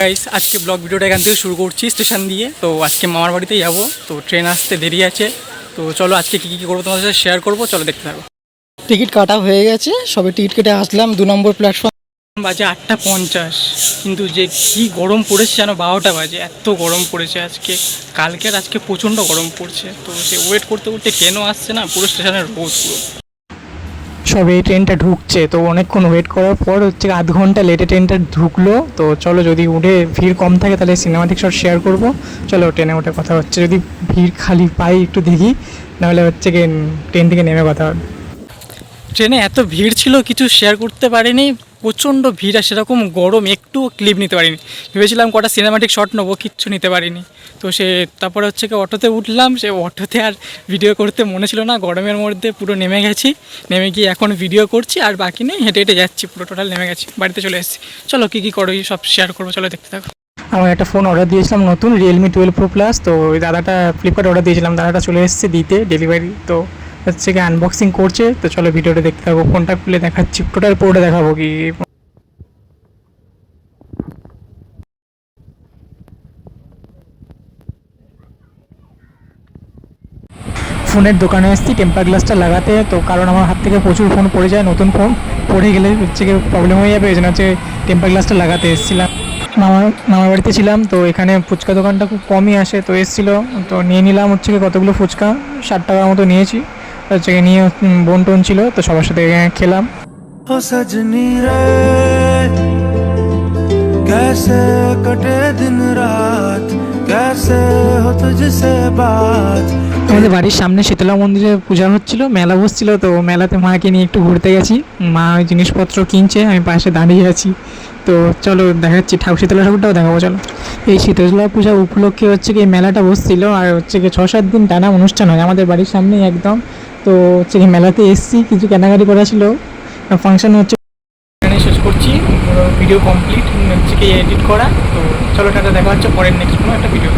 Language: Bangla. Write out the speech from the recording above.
গাইস আজকে ব্লগ ভিডিওটা এখান থেকে শুরু করছি স্টেশন দিয়ে। তো আজকে মামার বাড়িতেই যাব। তো ট্রেন আসতে দেরি আছে। তো চলো আজকে কী কী করব তোমাদের সাথে শেয়ার করব চলো দেখতে থাকো। টিকিট কাটা হয়ে গেছে। সবে টিকিট কেটে আসলাম। দু নম্বর প্ল্যাটফর্ম বাজে আটটা পঞ্চাশ। কিন্তু যে কি গরম পড়েছে যেন বারোটা বাজে। এত গরম পড়েছে আজকে। কালকের আজকে প্রচণ্ড গরম পড়ছে। তো সে ওয়েট করতে করতে ট্রেনও আসছে না পুরো স্টেশনের রোদ পুরো। সবে এই ট্রেনটা ঢুকছে। তো অনেকক্ষণ ওয়েট করার পর হচ্ছে আধ ঘণ্টা লেটে ট্রেনটা ঢুকলো। তো চলো যদি উঠে ভিড় কম থাকে তাহলে সিনেমাটিক শট শেয়ার করব। চলো ট্রেনে ওঠে কথা হচ্ছে। যদি ভিড় খালি পাই একটু দেখি, নাহলে হচ্ছে কি ট্রেন থেকে নেমে কথা হবে। ট্রেনে এত ভিড় ছিল, কিছু শেয়ার করতে পারিনি। প্রচণ্ড ভিড় আর সেরকম গরম, একটু ক্লিপ নিতে পারিনি। ভেবেছিলাম কটা সিনেমাটিক শট নেব, কিচ্ছু নিতে পারিনি। তো সে, তারপরে হচ্ছে কি অটোতে উঠলাম, সে অটোতে আর ভিডিও করতে মনে ছিল না, গরমের মধ্যে পুরো নেমে গেছি। নেমে গিয়ে এখন ভিডিও করছি, আর বাকি নেই, হেঁটে হেঁটে যাচ্ছি, পুরো টোটাল নেমে গেছি, বাড়িতে চলে এসেছি। চলো কী কী করো, সব শেয়ার করব, চলো দেখতে থাকো। আমার একটা ফোন অর্ডার দিয়েছিলাম নতুন রিয়েলমি টুয়েলভ প্রো প্লাস তো ওই দাদাটা ফ্লিপকার্ট অর্ডার দিয়েছিলাম, দাদাটা চলে এসেছে দিতে ডেলিভারি তো হচ্ছে কি আনবক্সিং করছে। তো চলো ভিডিওটা দেখতে থাকব ফোনটা খুলে দেখাচ্ছি। টোটাল পুরোটা দেখাবো কি। ফোনের দোকানে এসেছি টেম্পার গ্লাসটা লাগাতে। তো কারণ আমার হাত থেকে প্রচুর ফোন পড়ে যায়, নতুন ফোন পড়ে গেলে হচ্ছে কি প্রবলেম হয়ে যাবে। এই জন্য হচ্ছে টেম্পার গ্লাসটা লাগাতে এসেছিলাম। মামার মামার বাড়িতে ছিলাম। তো এখানে ফুচকা দোকানটা খুব কমই আসে। তো এসেছিল। তো নিয়ে নিলাম হচ্ছে কতগুলো ফুচকা। ষাট টাকার মতো নিয়েছি। হচ্ছে কি নিয়ে উম, বোন টোন ছিল তো সবার সাথে এখানে খেলাম ओ सजनी रे कैसे कटे दिन रात कैसे हो तुझसे बात আমাদের বাড়ির সামনে শীতলা মন্দিরে পূজা হচ্ছিল মেলা বসছিল তো মেলাতে মাকে নিয়ে একটু ঘুরতে গেছি মা ওই জিনিসপত্র কিনছে আমি পাশে দাঁড়িয়ে আছি তো চলো দেখাচ্ছি ঠাকুর শীতলা ঠাকুরটাও দেখাবো চলো এই শীতলা পূজা উপলক্ষে হচ্ছে কি এই মেলাটা বসছিল আর হচ্ছে কি ছ সাত দিন টানা অনুষ্ঠান হয় আমাদের বাড়ির সামনেই একদম তো হচ্ছে মেলাতে এসছি, কিছু কেনাকাটি করা ছিল। ফাংশন হচ্ছে এখানে শেষ করছি। ভিডিও কমপ্লিট হচ্ছে এডিট করা। তো চলো টাটা, দেখা হচ্ছে পরের নেক্সট কোনো একটা ভিডিও